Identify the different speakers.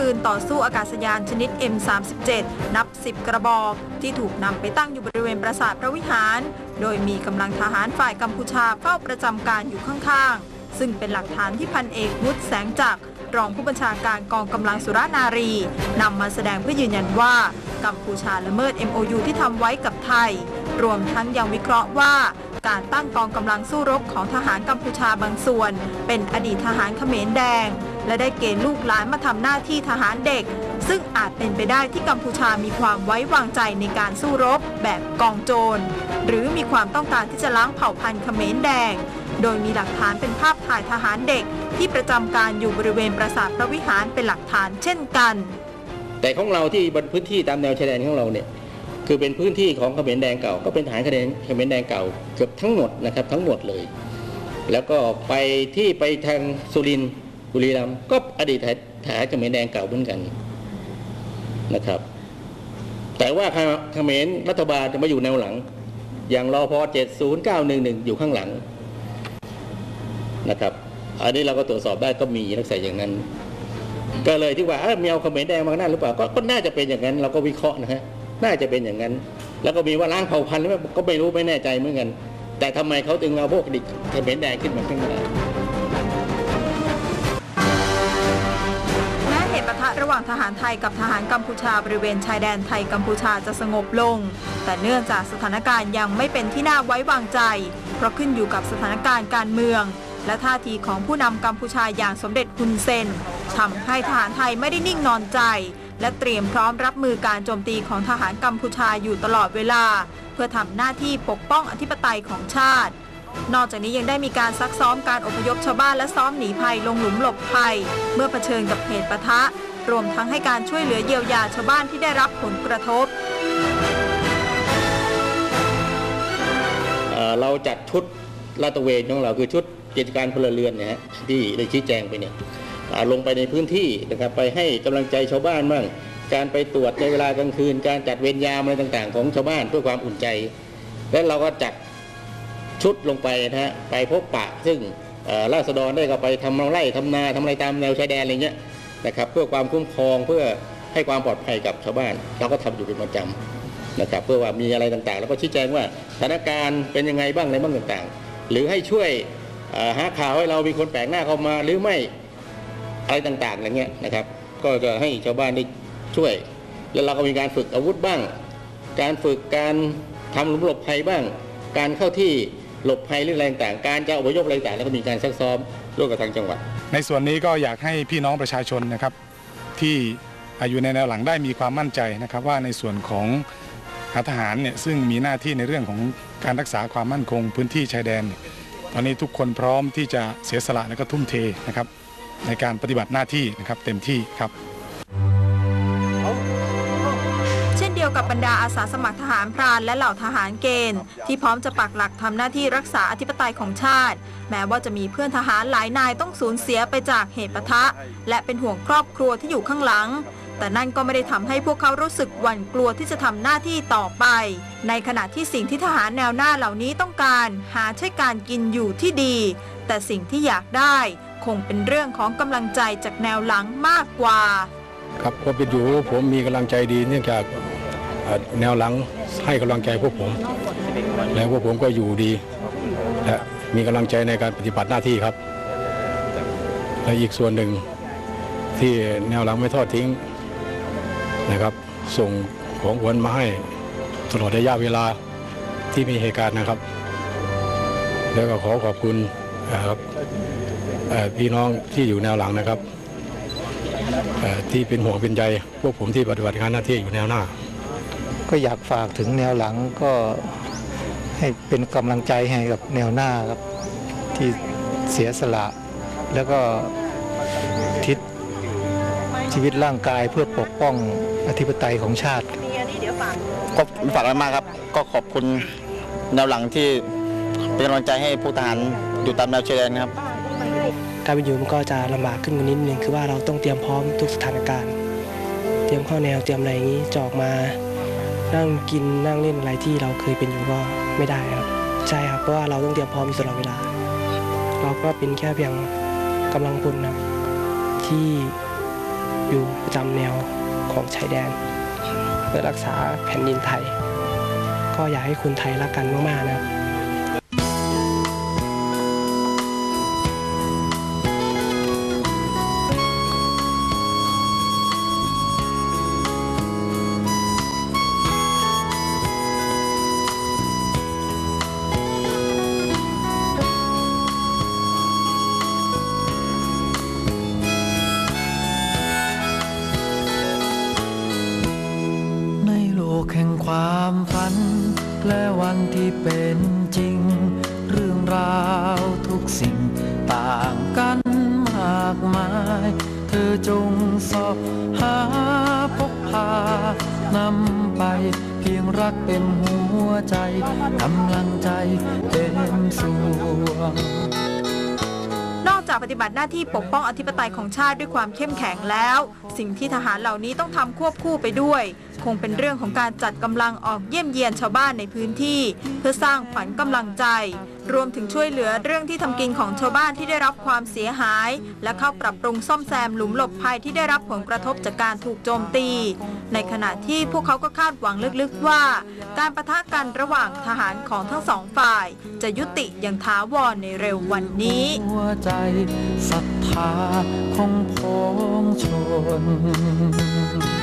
Speaker 1: ปืนต่อสู้อากาศยานชนิด M37 นับ 10 กระบอก ที่ถูกนำไปตั้งอยู่บริเวณปราสาทพระวิหาร โดยมีกำลังทหารฝ่ายกัมพูชาเฝ้าประจำการอยู่ข้างๆ ซึ่งเป็นหลักฐานที่พันเอกวุฒิแสงจักรรองผู้บัญชาการกองกำลังสุรานารีนำมาแสดงเพื่อยืนยันว่ากัมพูชาละเมิด MOU ที่ทำไว้กับไทย รวมทั้งยังวิเคราะห์ว่าการตั้งกองกำลังสู้รบของทหารกัมพูชาบางส่วน เป็นอดีตทหารเขมรแดง และได้เกณฑ์ลูกหลานมาทำหน้าที่ทหารเด็ก ซึ่งอาจเป็นไปได้ที่กัมพูชามีความไว้วางใจในการสู้รบแบบกองโจร หรือมีความต้องการที่จะล้างเผ่าพันธุ์เขมรแดง โดยมีหลักฐานเป็นภาพถ่ายทหารเด็ก ที่ประจำการอยู่บริเวณปราสาทพระวิหารเป็นหลักฐานเช่นกัน
Speaker 2: แต่ของเราที่บนพื้นที่ตามแนวชายแดนของเราเนี่ยคือเป็นพื้นที่ของเขมรแดงเก่าก็เป็นฐานเขมรเขมรแดงเก่าเกือบทั้งหมดนะครับทั้งหมดเลย แล้วก็ไปที่ไปทางสุรินทร์ บุรีรัมย์ก็อดีตฐานเขมรแดงเก่าเหมือนกันนะครับ แต่ว่าเขมรรัฐบาลจะมาอยู่แนวหลัง อย่างรอพอ70911 อยู่ข้างหลังนะครับอันนี้เราก็ตรวจสอบได้ก็มีลักษณะอย่างนั้น ก็เลยที่ว่าเอ้ามีเอาเขมรแดงมาหน้าหรือเปล่าก็น่าจะเป็นอย่างนั้น เราก็วิเคราะห์นะฮะน่าจะเป็นอย่างนั้น แล้วก็มีว่าล้างเผ่าพันธุ์หรือเปล่ก็ไม่รู้ไม่แน่ใจเหมือนกัน แต่ทำไมเขาถึงเอาพวกเด็กเขมรแดงขึ้นมาข้างหน้า
Speaker 1: ระหว่างทหารไทยกับทหารกัมพูชาบริเวณชายแดนไทยกัมพูชาจะสงบลง แต่เนื่องจากสถานการณ์ยังไม่เป็นที่น่าไว้วางใจ เพราะขึ้นอยู่กับสถานการณ์การเมือง และท่าทีของผู้นำกัมพูชาอย่างสมเด็จฮุนเซนทำให้ทหารไทยไม่ได้นิ่งนอนใจ และเตรียมพร้อมรับมือการโจมตีของทหารกัมพูชาอยู่ตลอดเวลา เพื่อทำหน้าที่ปกป้องอธิปไตยของชาติ นอกจากนี้ยังได้มีการซักซ้อมการอพยพชาวบ้านและซ้อมหนีภัยลงหลุมหลบภัย เมื่อเผชิญกับเหตุปะทะ รวมทั้งให้การช่วยเหลือเยียวยาชาวบ้านที่ได้รับผลกระทบ
Speaker 2: เราจัดชุดลาดตระเวนของเราคือชุดกิจการพลเรือนเนะฮะที่ได้ชี้แจงไปเนี่ยลงไปในพื้นที่นะครับไปให้กำลังใจชาวบ้านบ้างการไปตรวจในเวลากลางคืน การจัดเวรยามอะไรต่างๆ ของชาวบ้านเพื่อความอุ่นใจ และเราก็จัด ชุดลงไปนะฮะไปพบปะ ซึ่งเอ่อราษฎรได้ก็ไปทำไร่ทำนาทำอะไรตามแนวชายแดนอะไรเงี้ยนะครับเพื่อความคุ้มครองเพื่อให้ความปลอดภัยกับชาวบ้านเราก็ทำอยู่เป็นประจำนะครับเพื่อว่ามีอะไรต่างๆ แล้วก็ชี้แจงว่าสถานการณ์เป็นยังไงบ้างอะไรบ้างต่างๆ หรือให้ช่วยหาข่าวให้เรามีคนแปลกหน้าเข้ามาหรือไม่อะไรต่างๆอะไรเงี้ยนะครับ ก็จะให้ชาวบ้านได้ช่วย แล้วเราก็มีการฝึกอาวุธบ้าง การฝึกการทำหลุมหลบภัยบ้าง การเข้าที่ หลบภัยหรืออะไรต่างการจะอพยพอะไรต่างแล้วก็มีการซักซ้อมร่วมกับทางจังหวัด
Speaker 3: ในส่วนนี้ก็อยากให้พี่น้องประชาชนนะครับ ที่อยู่ในแนวหลังได้มีความมั่นใจนะครับว่าในส่วนของทหารเนี่ยซึ่งมีหน้าที่ในเรื่องของการรักษาความมั่นคง พื้นที่ชายแดน ตอนนี้ทุกคนพร้อมที่จะเสียสละและก็ทุ่มเทนะครับในการปฏิบัติหน้าที่นะครับเต็มที่ครับ
Speaker 1: บบรรดาอาสาสมัครทหารพรานและเหล่าทหารเกณฑ์ ที่พร้อมจะปักหลักทำหน้าที่รักษาอธิปไตยของชาติ แม้ว่าจะมีเพื่อนทหารหลายนายต้องสูญเสียไปจากเหตุปะทะ และเป็นห่วงครอบครัวที่อยู่ข้างหลัง แต่นั่นก็ไม่ได้ทำให้พวกเขารู้สึกหวั่นกลัวที่จะทำหน้าที่ต่อไป ในขณะที่สิ่งที่ทหารแนวหน้าเหล่านี้ต้องการ หาใช่การกินอยู่ที่ดี แต่สิ่งที่อยากได้ คงเป็นเรื่องของกำลังใจจากแนวหลังมากกว่า
Speaker 4: ครับความเป็นอยู่ของผมมีกำลังใจดีเนื่องจากเอ่อ แนวหลังให้กำลังใจพวกผม แล้วพวกผมก็อยู่ดีและมีกำลังใจในการปฏิบัติหน้าที่ครับ และอีกส่วนหนึ่งที่แนวหลังไม่ทอดทิ้งนะครับ ส่งของขวัญมาให้ตลอดระยะเวลาที่มีเหตุการณ์นะครับ แล้วก็ขอขอบคุณครับพี่น้องที่อยู่แนวหลังนะครับที่เป็นห่วงเป็นใยพวกผมที่ปฏิบัติงานหน้าที่อยู่แนวหน้า
Speaker 5: ก็อยากฝากถึงแนวหลังก็ให้เป็นกำลังใจให้กับแนวหน้าครับ ที่เสียสละ แล้วก็ทิศชีวิตร่างกายเพื่อปกป้องอธิปไตยของชาติ
Speaker 6: ก็ฝากไว้มากครับ ก็ขอบคุณแนวหลังที่เป็นกำลังใจให้ผู้ทหารอยู่ตามแนวชายแดนนะครับ
Speaker 7: การเป็นอยู่มันก็จะลำบากขึ้นมานิดนึงคือว่าเราต้องเตรียมพร้อมทุกสถานการณ์ เตรียมเข้าแนวเตรียมอะไรอย่างนี้จะออกมา นั่งกินนั่งเล่นอะไรที่เราเคยเป็นอยู่ก็ไม่ได้ครับ ใช่ครับเพราะว่าเราต้องเตรียมพร้อมตลอดเวลา เราก็เป็นแค่เพียงกำลังพลนะที่อยู่ประจำแนวของชายแดน เพื่อรักษาแผ่นดินไทย ก็อยากให้คนไทยรักกันมากๆนะครับ
Speaker 8: แห่งความฝัน และวันที่เป็นจริง เรื่องราวทุกสิ่งต่างกันมากมาย เธอจงสอบหาพบพานำไป เพียงรักเต็มหัวใจกำลังใจเต็มส่วง
Speaker 1: นอกจากปฏิบัติหน้าที่ปกป้องอธิปไตยของชาติด้วยความเข้มแข็งแล้ว สิ่งที่ทหารเหล่านี้ต้องทำควบคู่ไปด้วย คงเป็นเรื่องของการจัดกำลังออกเยี่ยมเยียนชาวบ้านในพื้นที่ เพื่อสร้างขวัญกำลังใจ รวมถึงช่วยเหลือเรื่องที่ทำกินของชาวบ้านที่ได้รับความเสียหาย และเข้าปรับปรุงซ่อมแซมหลุมหลบภัยที่ได้รับผลกระทบจากการถูกโจมตี ในขณะที่พวกเขาก็คาดหวังลึกๆว่า การประทะกันระหว่างทหารของทั้งสองฝ่าย จะยุติอย่างถาวรในเร็ววันนี้
Speaker 8: หัวใจศรัทธาของพองชน